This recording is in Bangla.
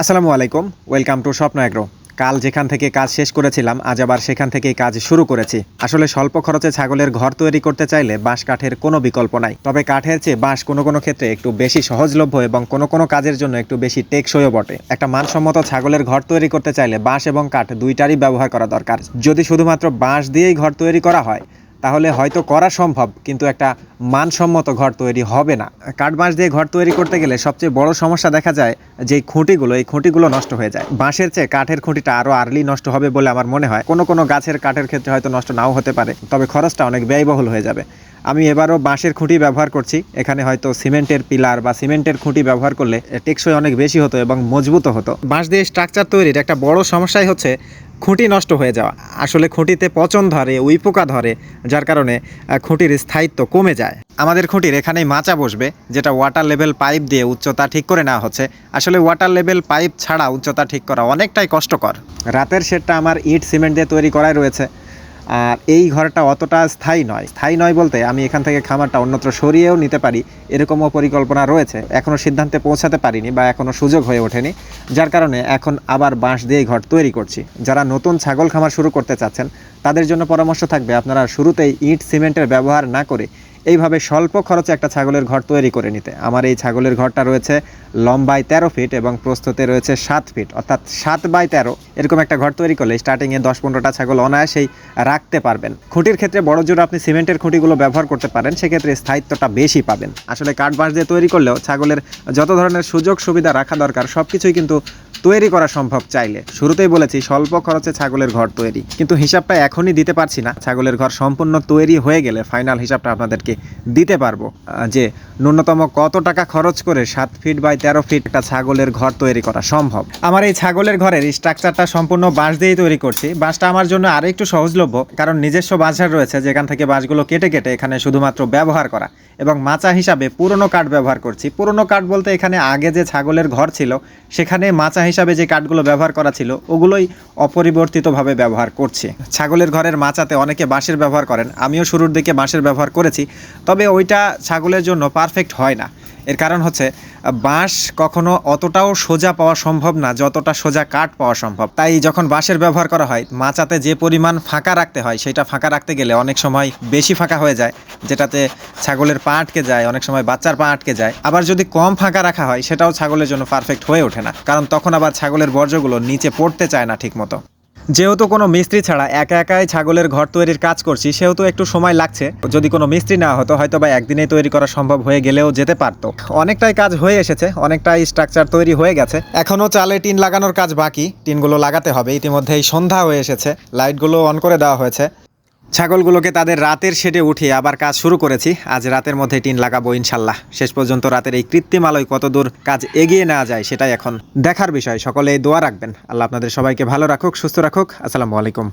আসসালামু আলাইকুম, ওয়েলকাম টু স্বপ্ন এগ্রো কাল যেখান থেকে কাজ শেষ করেছিলাম, আজ আবার সেখান থেকেই কাজ শুরু করেছি। আসলে স্বল্প খরচে ছাগলের ঘর তৈরি করতে চাইলে বাঁশ কাঠের কোনো বিকল্প নাই। তবে কাঠের চেয়ে বাঁশ কোনো কোনো ক্ষেত্রে একটু বেশি সহজলভ্য এবং কোনো কোনো কাজের জন্য একটু বেশি টেকসইও বটে। একটা মানসম্মত ছাগলের ঘর তৈরি করতে চাইলে বাঁশ এবং কাঠ দুইটারই ব্যবহার করা দরকার। যদি শুধুমাত্র বাঁশ দিয়েই ঘর তৈরি করা হয় তাহলে হয়তো করা সম্ভব, কিন্তু একটা মানসম্মত ঘর তৈরি হবে না। কাঠ বাঁশ দিয়ে ঘর তৈরি করতে গেলে সবচেয়ে বড় সমস্যা দেখা যায় যে খুঁটিগুলো, এই খুঁটিগুলো নষ্ট হয়ে যায়। বাঁশের চেয়ে কাঠের খুঁটিটা আরও আর্লি নষ্ট হবে বলে আমার মনে হয়। কোনো কোনো গাছের কাঠের ক্ষেত্রে হয়তো নষ্ট নাও হতে পারে, তবে খরচটা অনেক ব্যয়বহুল হয়ে যাবে। আমি এবারও বাঁশের খুঁটি ব্যবহার করছি। এখানে হয়তো সিমেন্টের পিলার বা সিমেন্টের খুঁটি ব্যবহার করলে টেকসই অনেক বেশি হতো এবং মজবুত হতো। বাঁশ দিয়ে স্ট্রাকচার তৈরির একটা বড় সমস্যাই হচ্ছে খুঁটি নষ্ট হয়ে যাওয়া। আসলে খুঁটিতে পচন ধরে উইপোকা ধরে, যার কারণে খুঁটির স্থায়িত্ব কমে যায়। আমাদের খুঁটির এখানেই মাচা বসবে, যেটা ওয়াটার লেভেল পাইপ দিয়ে উচ্চতা ঠিক করে নেওয়া হচ্ছে। আসলে ওয়াটার লেভেল পাইপ ছাড়া উচ্চতা ঠিক করা অনেকটাই কষ্টকর। রাতের শেডটা আমার ইট, সিমেন্ট দিয়ে তৈরি করাই রয়েছে। আর এই ঘরটা অতটা স্থায়ী নয়। স্থায়ী নয় বলতে আমি এখান থেকে খামারটা অন্যত্র সরিয়েও নিতে পারি। এরকমও পরিকল্পনা রয়েছে। এখনও সিদ্ধান্তে পৌঁছাতে পারিনি বা এখনও সুযোগ হয়ে ওঠেনি। যার কারণে এখন আবার বাঁশ দিয়ে ঘর তৈরি করছি। যারা নতুন ছাগল খামার শুরু করতে চাচ্ছেন, তাদের জন্য পরামর্শ থাকবে আপনারা শুরুতেই ইট, সিমেন্টের ব্যবহার না করে এইভাবে স্বল্প খরচে একটা ছাগলের ঘর তৈরি করে নিতে। আমার এই ছাগলের ঘরটা রয়েছে লম্বায় তেরো ফিট এবং প্রস্তুতে রয়েছে সাত ফিট। অর্থাৎ সাত বাই তেরো, এরকম একটা ঘর তৈরি করলে স্টার্টিংয়ে দশ পনেরোটা ছাগল অনায়াসেই রাখতে পারবেন। খুঁটির ক্ষেত্রে বড় জোর আপনি সিমেন্টের খুঁটিগুলো ব্যবহার করতে পারেন, সেক্ষেত্রে স্থায়িত্বটা বেশি পাবেন। আসলে কাঠ বাঁশ দিয়ে তৈরি করলেও ছাগলের যত ধরনের সুযোগ সুবিধা রাখা দরকার সব কিছুই কিন্তু তৈরি করা সম্ভব চাইলে। শুরুতেই বলেছি, স্বল্প খরচে ছাগলের ঘর তৈরি। কিন্তু হিসাবটা এখনই দিতে পারছি না। ছাগলের ঘর সম্পূর্ণ তৈরি হয়ে গেলে ফাইনাল হিসাবটা আপনাদেরকে দিতে পারব যে ন্যূনতম কত টাকা খরচ করে সাত ফিট বাই তেরো ফিট একটা ছাগলের ঘর তৈরি করা সম্ভব? আমার এই ছাগলের ঘরের স্ট্রাকচারটা সম্পূর্ণ বাঁশ দিয়েই তৈরি করছি। বাঁশটা আমার জন্য আরও একটু সহজলভ্য, কারণ নিজস্ব বাঁশঝাড় রয়েছে, যেখান থেকে বাঁশগুলো কেটে কেটে এখানে শুধুমাত্র ব্যবহার করা। এবং মাচা হিসাবে পুরনো কাঠ ব্যবহার করছি। পুরনো কাঠ বলতে এখানে আগে যে ছাগলের ঘর ছিল, সেখানে মাচা হিসাবে যে কাঠগুলো ব্যবহার করা ছিল, ওগুলোই অপরিবর্তিতভাবে ব্যবহার করছি। ছাগলের ঘরের মাচাতে অনেকে বাঁশের ব্যবহার করেন। আমিও শুরুর দিকে বাঁশের ব্যবহার করেছি। তবে ওইটা ছাগলের জন্য পারফেক্ট হয় না। এর কারণ হচ্ছে, বাঁশ কখনো অতটাও সোজা পাওয়া সম্ভব না, যতটা সোজা কাঠ পাওয়া সম্ভব। তাই যখন বাঁশের ব্যবহার করা হয়, মাচাতে যে পরিমাণ ফাঁকা রাখতে হয়, সেটা ফাঁকা রাখতে গেলে অনেক সময় বেশি ফাঁকা হয়ে যায়, যেটাতে ছাগলের পা আটকে যায়, অনেক সময় বাচ্চার পা আটকে যায়। আবার যদি কম ফাঁকা রাখা হয়, সেটাও ছাগলের জন্য পারফেক্ট হয়ে ওঠে না। কারণ তখন আবার ছাগলের বর্জ্যগুলো নিচে পড়তে চায় না ঠিকমতো। যেহেতু কোনো মিস্ত্রি ছাড়া একা একাই ছাগলের ঘর তৈরির কাজ করছি, সেহেতু একটু সময় লাগছে। যদি কোনো মিস্ত্রি না হতো, হয়তো বা একদিনেই তৈরি করা সম্ভব হয়ে গেলেও যেতে পারতো। অনেকটাই কাজ হয়ে এসেছে, অনেকটাই স্ট্রাকচার তৈরি হয়ে গেছে। এখনও চালে টিন লাগানোর কাজ বাকি, টিনগুলো লাগাতে হবে। ইতিমধ্যেই সন্ধ্যা হয়ে এসেছে, লাইটগুলো অন করে দেওয়া হয়েছে। ছাগলগুলোকে তাদের রাতের শেডে উঠিয়ে আবার কাজ শুরু করেছি। আজ রাতের মধ্যে টিন লাগাবো ইনশাল্লাহ। শেষ পর্যন্ত রাতের এই কৃত্রিম আলোয় কতদূর কাজ এগিয়ে নেওয়া যায় সেটাই এখন দেখার বিষয়। সকলে দোয়া রাখবেন। আল্লাহ আপনাদের সবাইকে ভালো রাখুক, সুস্থ রাখুক। আসসালামু আলাইকুম।